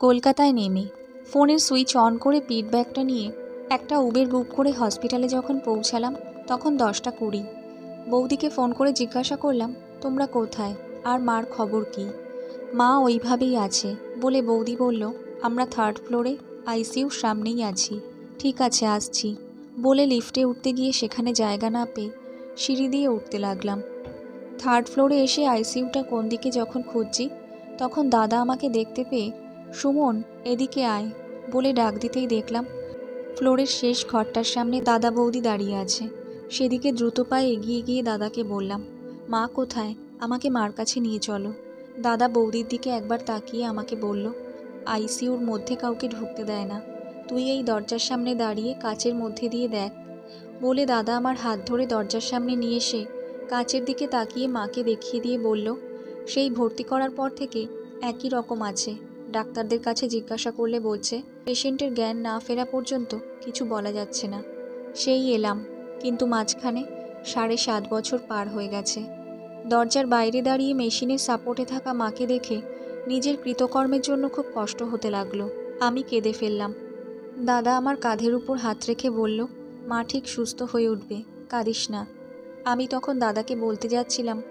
কলকাতায় নেমে। ফোনের সুইচ অন করে পিট ব্যাগটা নিয়ে একটা উবের বুক করে হসপিটালে যখন পৌঁছালাম, তখন দশটা কুড়ি। বৌদিকে ফোন করে জিজ্ঞাসা করলাম, তোমরা কোথায়? আর মার খবর কি? মা ওইভাবেই আছে। বলে বৌদি বলল, আমরা থার্ড ফ্লোরে, আইসিইউর সামনেই আছি। ঠিক আছে, আসছি। বলে লিফটে উঠতে গিয়ে সেখানে জায়গা না পেয়ে সিঁড়ি দিয়ে উঠতে লাগলাম। থার্ড ফ্লোরে এসে আইসিইউটা কোন দিকে যখন খুঁজছি, তখন দাদা আমাকে দেখতে পেয়ে সুমন, এদিকে আয়, বলে ডাক দিতেই দেখলাম ফ্লোরের শেষ ঘরটার সামনে দাদা বৌদি দাঁড়িয়ে আছে। সেদিকে দ্রুত পায়ে এগিয়ে গিয়ে দাদাকে বললাম, মা কোথায়? আমাকে মার কাছে নিয়ে চলো। দাদা বৌদির দিকে একবার তাকিয়ে আমাকে বলল, আইসিইউর মধ্যে কাউকে ঢুকতে দেয় না। তুই এই দরজার সামনে দাঁড়িয়ে কাচের মধ্যে দিয়ে দেখ। বলে দাদা আমার হাত ধরে দরজার সামনে নিয়ে এসে কাচের দিকে তাকিয়ে মাকে দেখিয়ে দিয়ে বলল, সেই ভর্তি করার পর থেকে একই রকম আছে। ডাক্তারদের কাছে জিজ্ঞাসা করলে বলছে, পেশেন্টের জ্ঞান না ফেরা পর্যন্ত কিছু বলা যাচ্ছে না। সেই এলাম, কিন্তু মাঝখানে সাড়ে সাত বছর পার হয়ে গেছে। দরজার বাইরে দাঁড়িয়ে মেশিনের সাপোর্টে থাকা মাকে দেখে নিজের কৃতকর্মের জন্য খুব কষ্ট হতে লাগল। আমি কেঁদে ফেললাম। দাদা আমার কাঁধের উপর হাত রেখে বলল, মা ঠিক সুস্থ হয়ে উঠবে, কাঁদিস না। আমি তখন দাদাকে বলতে যাচ্ছিলাম,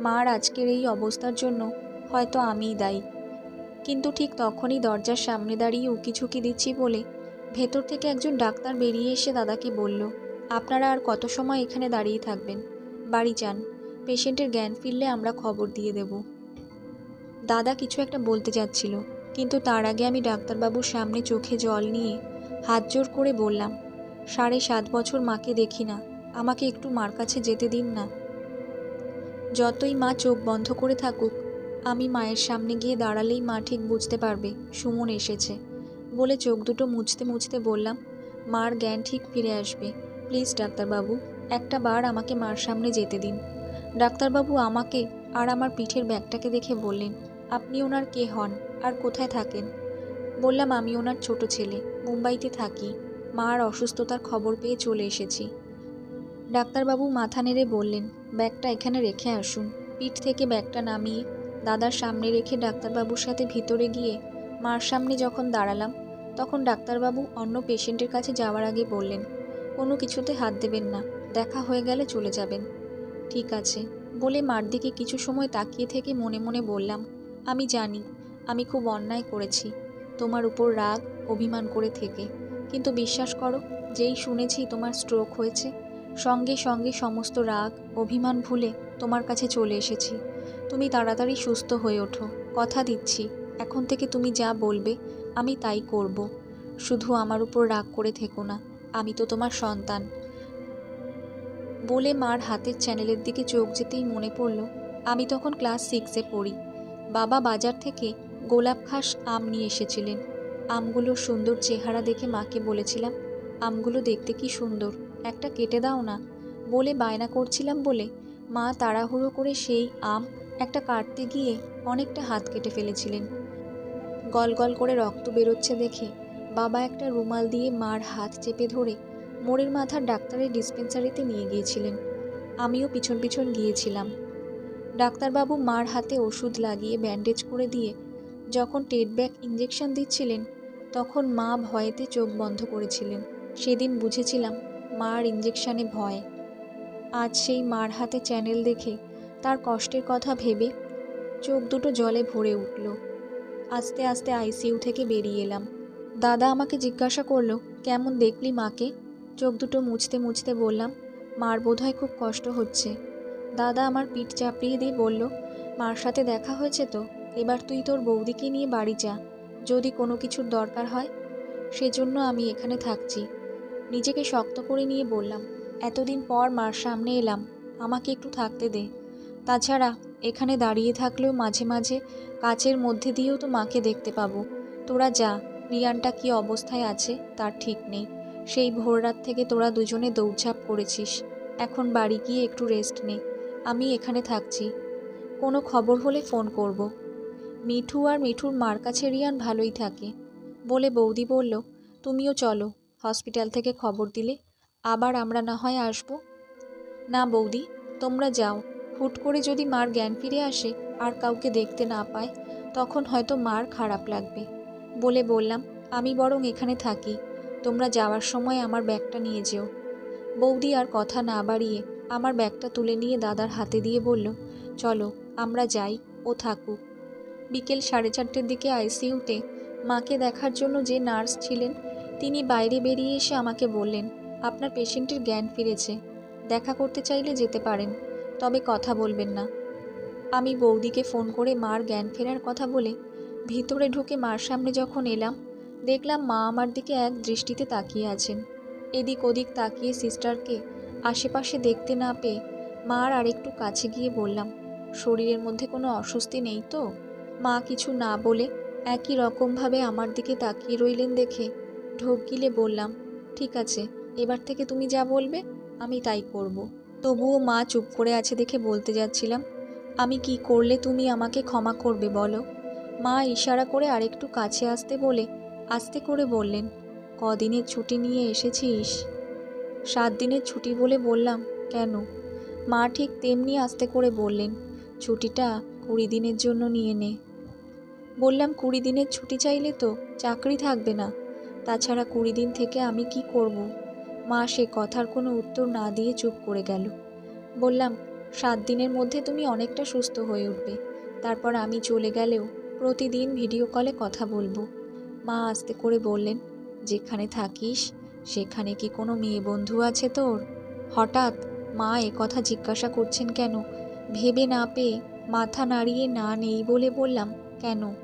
মার আজকের এই অবস্থার জন্য হয়তো আমিই দায়ী। কিন্তু ঠিক তখনই দরজার সামনে দাঁড়িয়ে উকিঝুঁকি দিচ্ছি বলে ভেতর থেকে একজন ডাক্তার বেরিয়ে এসে দাদাকে বলল, আপনারা আর কত সময় এখানে দাঁড়িয়ে থাকবেন? বাড়ি যান, পেশেন্টের জ্ঞান ফিরলে আমরা খবর দিয়ে দেব দাদা কিছু একটা বলতে যাচ্ছিল, কিন্তু তার আগে আমি ডাক্তারবাবুর সামনে চোখে জল নিয়ে হাত জোর করে বললাম, সাড়ে সাত বছর মাকে দেখি না, আমাকে একটু মার কাছে যেতে দিন না। যতই মা চোখ বন্ধ করে থাকুক আমি মায়ের সামনে গিয়ে দাঁড়ালেই মা ঠিক বুঝতে পারবে, সুমন এসেছে। বলে চোখ দুটো মুছতে মুছতে বললাম, মার জ্ঞান ঠিক ফিরে আসবে। প্লিজ ডাক্তারবাবু, একটা বার আমাকে মার সামনে যেতে দিন। ডাক্তারবাবু আমাকে আর আমার পিঠের ব্যাগটাকে দেখে বললেন, আপনি ওনার কে হন? আর কোথায় থাকেন? বললাম, আমি ওনার ছোট ছেলে, মুম্বাইতে থাকি। মার অসুস্থতার খবর পেয়ে চলে এসেছি। ডাক্তারবাবু মাথা নেড়ে বললেন, ব্যাগটা এখানে রেখে আসুন। পিঠ থেকে ব্যাগটা নামিয়ে দাদার সামনে রেখে ডাক্তারবাবুর সাথে ভিতরে গিয়ে মার সামনে যখন দাঁড়ালাম, তখন ডাক্তারবাবু অন্য পেশেন্টের কাছে যাওয়ার আগে বললেন, কোনো কিছুতে হাত দেবেন না, দেখা হয়ে গেলে চলে যাবেন। ঠিক আছে, বলে মার দিকে কিছু সময় তাকিয়ে থেকে মনে মনে বললাম, আমি জানি, আমি খুব অন্যায় করেছি, তোমার উপর রাগ, অভিমান করে থেকে। কিন্তু বিশ্বাস করো, যেই শুনেছি তোমার স্ট্রোক হয়েছে সঙ্গে সঙ্গে সমস্ত রাগ, অভিমান ভুলে তোমার কাছে চলে এসেছি। তুমি তাড়াতাড়ি সুস্থ হয়ে ওঠো। কথা দিচ্ছি। এখন থেকে তুমি যা বলবে, আমি তাই করব। শুধু আমার উপর রাগ করে থেকো না, আমি তো তোমার সন্তান। বলে মার হাতের চ্যানেলের দিকে চোখ যেতেই মনে পড়ল, আমি তখন ক্লাস সিক্সে পড়ি। বাবা বাজার থেকে গোলাপ ঘাস আম নিয়ে এসেছিলেন। আমগুলোর সুন্দর চেহারা দেখে মাকে বলেছিলাম, আমগুলো দেখতে কি সুন্দর। একটা কেটে দাও না, বলে বায়না করছিলাম বলে মা তাড়াহুড়ো করে সেই আম একটা কাটতে গিয়ে অনেকটা হাত কেটে ফেলেছিলেন। গল গল করে রক্ত বেরোচ্ছে দেখে বাবা একটা রুমাল দিয়ে মার হাত চেপে ধরে মোড়ের মাথার ডাক্তারের ডিসপেন্সারিতে নিয়ে গিয়েছিলেন। আমিও পিছন পিছন গিয়েছিলাম। ডাক্তারবাবু মার হাতে ওষুধ লাগিয়ে ব্যান্ডেজ করে দিয়ে যখন টেট ব্যাক ইঞ্জেকশন দিচ্ছিলেন তখন মা ভয়েতে চোখ বন্ধ করেছিলেন। সেদিন বুঝেছিলাম মার ইঞ্জেকশনে ভয়। আজ সেই মার হাতে চ্যানেল দেখে তার কষ্টের কথা ভেবে চোখ দুটো জলে ভরে উঠল। আস্তে আস্তে আইসিইউ থেকে বেরিয়ে এলাম। দাদা আমাকে জিজ্ঞাসা করল, কেমন দেখলি মাকে? চোখ দুটো মুছতে মুছতে বললাম, মার বোধহয় খুব কষ্ট হচ্ছে। দাদা আমার পিঠ চাপড়িয়ে দিয়ে বলল, মার সাথে দেখা হয়েছে তো? এবার তুই তোর বৌদিকে নিয়ে বাড়ি যা। যদি কোনো কিছুর দরকার হয়, সেজন্য আমি এখানে থাকছি। নিজেকে শক্ত করে নিয়ে বললাম, এতদিন পর মার সামনে এলাম, আমাকে একটু থাকতে দে। তাছাড়া এখানে দাঁড়িয়ে থাকলেও মাঝে মাঝে কাচের মধ্যে দিয়েও তো মাকে দেখতে পাবো। তোরা যা, রিয়ানটা কী অবস্থায় আছে তার ঠিক নেই। সেই ভোররাত থেকে তোরা দুজনে দৌড়ঝাঁপ করেছিস। এখন বাড়ি গিয়ে একটু রেস্ট নে, আমি এখানে থাকছি। কোনো খবর হলে ফোন করব। মিঠু আর মিঠুর মার কাছে রিয়ান ভালোই থাকে। বলে বৌদি বলল, তুমিও চলো। হসপিটাল থেকে খবর দিলে, আবার আমরা না হয় আসব? না বৌদি, তোমরা যাও। হুট করে যদি মার জ্ঞান ফিরে আসে, আর কাউকে দেখতে না পায়, তখন হয়তো মার খারাপ লাগবে। বলে বললাম, আমি বরং এখানে থাকি। তোমরা যাওয়ার সময় আমার ব্যাগটা নিয়ে যেও। বৌদি আর কথা না বাড়িয়ে আমার ব্যাগটা তুলে নিয়ে দাদার হাতে দিয়ে বলল, চলো, আমরা যাই, ও থাকুক। বিকেল সাড়ে চারটের দিকে আইসিইউতে মাকে দেখার জন্য যে নার্স ছিলেন তিনি বাইরে বেরিয়ে এসে আমাকে বললেন, আপনার পেশেন্টের জ্ঞান ফিরেছে। দেখা করতে চাইলে যেতে পারেন, তবে কথা বলবেন না। আমি বৌদিকে ফোন করে মার জ্ঞান ফেরার কথা বলে ভিতরে ঢুকে মার সামনে যখন এলাম, দেখলাম মা আমার দিকে এক দৃষ্টিতে তাকিয়ে আছেন। এদিক ওদিক তাকিয়ে সিস্টারকে আশেপাশে দেখতে না পেয়ে মার আরেকটু কাছে গিয়ে বললাম, শরীরের মধ্যে কোনো অস্বস্তি নেই তো? মা কিছু না বলে একই রকমভাবে আমার দিকে তাকিয়ে রইলেন দেখে ঢোক গিলে বললাম, ঠিক আছে, এবার থেকে তুমি যা বলবে, আমি তাই করব। তবুও মা চুপ করে আছে দেখে বলতে যাচ্ছিলাম, আমি কি করলে তুমি আমাকে ক্ষমা করবে বলো? মা ইশারা করে আরেকটু কাছে আসতে বলে, আস্তে করে বললেন, কদিনের ছুটি নিয়ে এসেছিস? সাত দিনের ছুটি বলে বললাম, কেন? মা ঠিক তেমনি আস্তে করে বললেন, ছুটিটা কুড়ি দিনের জন্য নিয়ে নে। বললাম, কুড়ি দিনের ছুটি চাইলে তো চাকরি থাকবে না। তাছাড়া কুড়ি দিন থেকে আমি কি করব। মা সে কথার কোনো উত্তর না দিয়ে চুপ করে গেল। বললাম, সাত দিনের মধ্যে তুমি অনেকটা সুস্থ হয়ে উঠবে। তারপর আমি চলে গেলেও প্রতিদিন ভিডিও কলে কথা বলব। মা আস্তে করে বললেন, যেখানে থাকিস, সেখানে কি কোনো মেয়ে বন্ধু আছে তোর? হঠাৎ মা এ কথা জিজ্ঞাসা করছেন কেন? ভেবে না পেয়ে মাথা নাড়িয়ে না নেই বলে বললাম, কেন?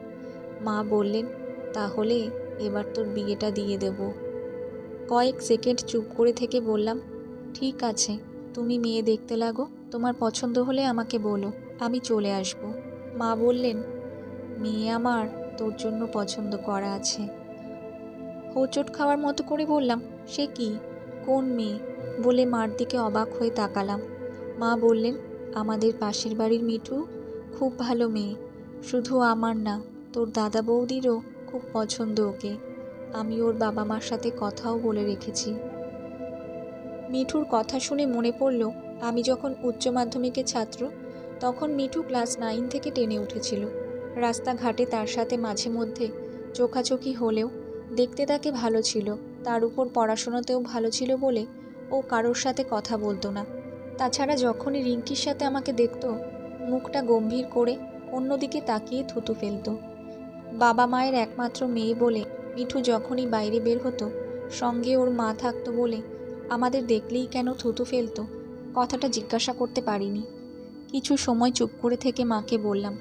মা বললেন, তাহলে এবার তোর বিয়েটা দিয়ে দেব। কয়েক সেকেন্ড চুপ করে থেকে বললাম, ঠিক আছে, তুমি মেয়ে দেখতে লাগো, তোমার পছন্দ হলে আমাকে বলো, আমি চলে আসব। মা বললেন, মেয়ে আমার, তোর জন্য পছন্দ করা আছে। হোঁচট খাওয়ার মতো করে বললাম, সে কি? কোন মেয়ে? বলে মার দিকে অবাক হয়ে তাকালাম। মা বললেন, আমাদের পাশের বাড়ির মিঠু খুব ভালো মেয়ে, শুধু আমার না, তোর দাদা বৌদিরও খুব পছন্দ ওকে। আমি ওর বাবা মার সাথে কথাও বলে রেখেছি। মিঠুর কথা শুনে মনে পড়ল, আমি যখন উচ্চ মাধ্যমিকের ছাত্র, তখন মিঠু ক্লাস নাইন থেকে টেনে উঠেছিল। রাস্তাঘাটে তার সাথে মাঝে মধ্যে চোখাচোখি হলেও দেখতে তাকে ভালো ছিল, তার উপর পড়াশোনাতেও ভালো ছিল বলে ও কারোর সাথে কথা বলতো না। তাছাড়া যখনই রিঙ্কির সাথে আমাকে দেখত, মুখটা গম্ভীর করে অন্যদিকে তাকিয়ে থুতু ফেলতো। বাবা মায়ের একমাত্র মেয়ে বলে মিঠু যখনই বাইরে বের হতো, সঙ্গে ওর মা থাকতো বলে আমাদের দেখলেই কেন থুতু ফেলতো, কথাটা জিজ্ঞাসা করতে পারিনি। কিছু সময় চুপ করে থেকে মাকে বললাম,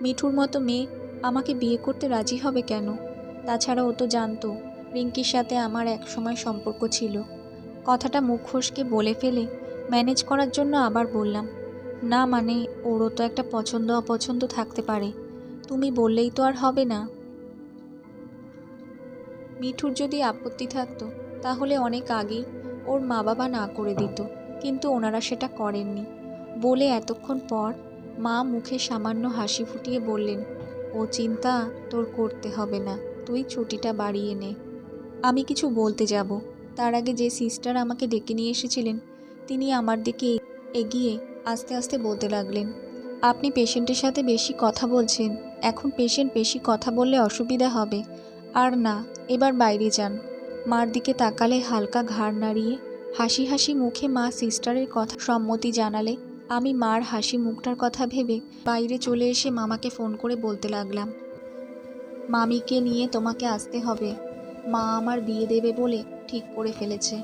মিঠুর মতো মেয়ে, আমাকে বিয়ে করতে রাজি হবে কেন? তাছাড়া ও তো জানতো, রিঙ্কির সাথে আমার এক সময় সম্পর্ক ছিল। কথাটা মুখ ফসকে বলে ফেলে ম্যানেজ করার জন্য আবার বললাম, না মানে ওরও তো একটা পছন্দ অপছন্দ থাকতে পারে। তুমি বললেই তো আর হবে না। মিঠুর যদি আপত্তি থাকতো, তাহলে অনেক আগেই ওর মা বাবা না করে দিত, কিন্তু ওনারা সেটা করেননি। বলে এতক্ষণ পর মা মুখে সামান্য হাসি ফুটিয়ে বললেন, ও চিন্তা, তোর করতে হবে না, তুই ছুটিটা বাড়িয়ে নে। আমি কিছু বলতে যাব। তার আগে যে সিস্টার আমাকে ডেকে নিয়ে এসেছিলেন, তিনি আমার দিকে এগিয়ে আস্তে আস্তে বলতে লাগলেন, আপনি পেশেন্টের সাথে বেশি কথা বলছেন। এখন পেশেন্ট বেশি কথা বললে অসুবিধা হবে। আর না, এবার বাইরে যান। মার দিকে তাকালে হালকা ঘাড় নাড়িয়ে হাসি হাসি মুখে মা সিস্টারের কথা সম্মতি জানালে। আমি মার হাসি মুখটার কথা ভেবে বাইরে চলে এসে মামাকে ফোন করে বলতে লাগলাম, মামিকে নিয়ে তোমাকে আসতে হবে। মা আমার বিয়ে দেবে বলে ঠিক করে ফেলেছে।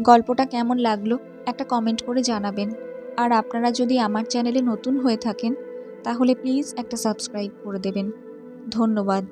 গল্পটা কেমন লাগল, একটা কমেন্ট করে জানাবেন। আর আপনারা যদি আমার চ্যানেলে নতুন হয়ে থাকেন তাহলে প্লিজ একটা সাবস্ক্রাইব করে দেবেন। ধন্যবাদ।